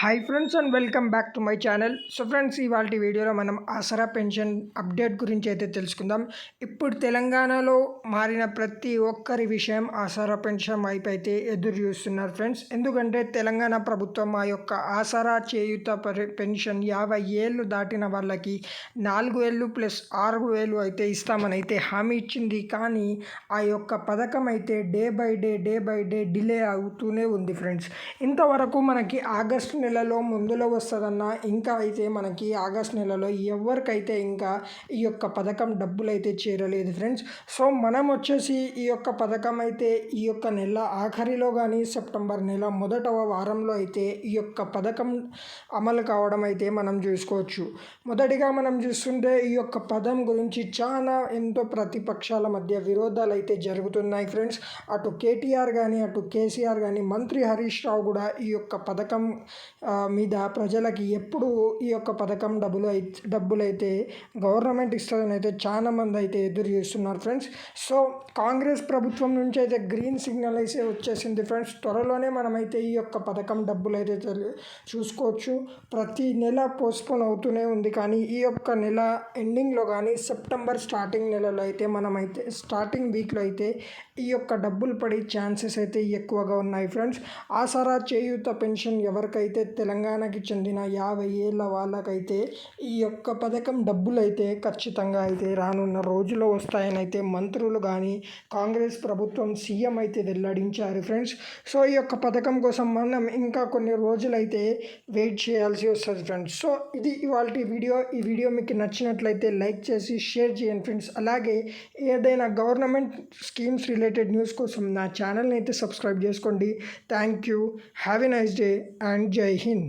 Hi friends and welcome back to my channel so friends ఇవాళ వీడియోలో మనం ఆసరా pension update గురించి అయితే తెలుసుకుందాం. ఇప్పుడు తెలంగాణలో మారిన ప్రతి ఒక్కరి విషయం ఆసరా పెన్షన్ వైపు అయితే ఎదురు చూస్తున్నారు ఫ్రెండ్స్ ఎందుకంటే తెలంగాణ ప్రభుత్వం ఆ యొక్క ఆసరా చేయుత పెన్షన్ యాభై ఏళ్ళు దాటిన వాళ్ళకి నాలుగు వేలు ప్లస్ ఆరు వేలు అయితే ఇస్తామని అయితే హామీ ఇచ్చింది. కానీ ఆ యొక్క పథకం అయితే day by day day by day delay అవుతూనే ఉంది ఫ్రెండ్స్ ఇంతవరకు మనకి ఆగస్టు నెలలో ముందులో వస్తుందన్న ఇంకా అయితే మనకి ఆగస్ట్ నెలలో ఎవరికైతే ఇంకా ఈ యొక్క పథకం డబ్బులు అయితే చేరలేదు ఫ్రెండ్స్. సో మనం వచ్చేసి ఈ యొక్క పథకం అయితే ఈ యొక్క నెల ఆఖరిలో కానీ సెప్టెంబర్ నెల మొదటవ వారంలో అయితే ఈ యొక్క పథకం అమలు కావడం అయితే మనం చూసుకోవచ్చు. మొదటిగా మనం చూస్తుంటే ఈ యొక్క పదం గురించి చాలా ఎంతో ప్రతిపక్షాల మధ్య విరోధాలు అయితే జరుగుతున్నాయి ఫ్రెండ్స్. అటు కేటీఆర్ కానీ అటు కేసీఆర్ కానీ మంత్రి హరీష్ రావు కూడా ఈ యొక్క పథకం మీద ప్రజలకి ఎప్పుడు ఈ యొక్క పథకం డబ్బులు అయి డబ్బులు అయితే గవర్నమెంట్ ఇస్తుందని అయితే చాలా మంది అయితే ఎదురు చేస్తున్నారు ఫ్రెండ్స్. సో కాంగ్రెస్ ప్రభుత్వం నుంచి అయితే గ్రీన్ సిగ్నల్ అయితే వచ్చేసింది ఫ్రెండ్స్. త్వరలోనే మనమైతే ఈ యొక్క పథకం డబ్బులు అయితే చూసుకోవచ్చు. ప్రతి నెల పోస్ట్పోన్ అవుతూనే ఉంది కానీ ఈ యొక్క నెల ఎండింగ్లో కానీ సెప్టెంబర్ స్టార్టింగ్ నెలలో అయితే మనమైతే స్టార్టింగ్ వీక్లో అయితే ఈ యొక్క డబ్బులు పడే ఛాన్సెస్ అయితే ఎక్కువగా ఉన్నాయి ఫ్రెండ్స్. ఆసరా చేయూత పెన్షన్ ఎవరికైతే తెలంగాణకి చెందిన యాభై ఏళ్ళ వాళ్ళకైతే ఈ యొక్క పథకం డబ్బులు అయితే ఖచ్చితంగా అయితే రానున్న రోజుల్లో వస్తాయని అయితే మంత్రులు కానీ కాంగ్రెస్ ప్రభుత్వం సీఎం అయితే వెల్లడించారు ఫ్రెండ్స్. సో ఈ యొక్క పథకం కోసం మనం ఇంకా కొన్ని రోజులైతే వెయిట్ చేయాల్సి వస్తుంది ఫ్రెండ్స్. సో ఇది ఇవాళ వీడియో. ఈ వీడియో మీకు నచ్చినట్లయితే లైక్ చేసి షేర్ చేయండి ఫ్రెండ్స్. అలాగే ఏదైనా గవర్నమెంట్ స్కీమ్స్ రిలేటెడ్ న్యూస్ కోసం నా ఛానల్ని అయితే సబ్స్క్రైబ్ చేసుకోండి. Thank you. Have a nice day and జై জয় হিন্দ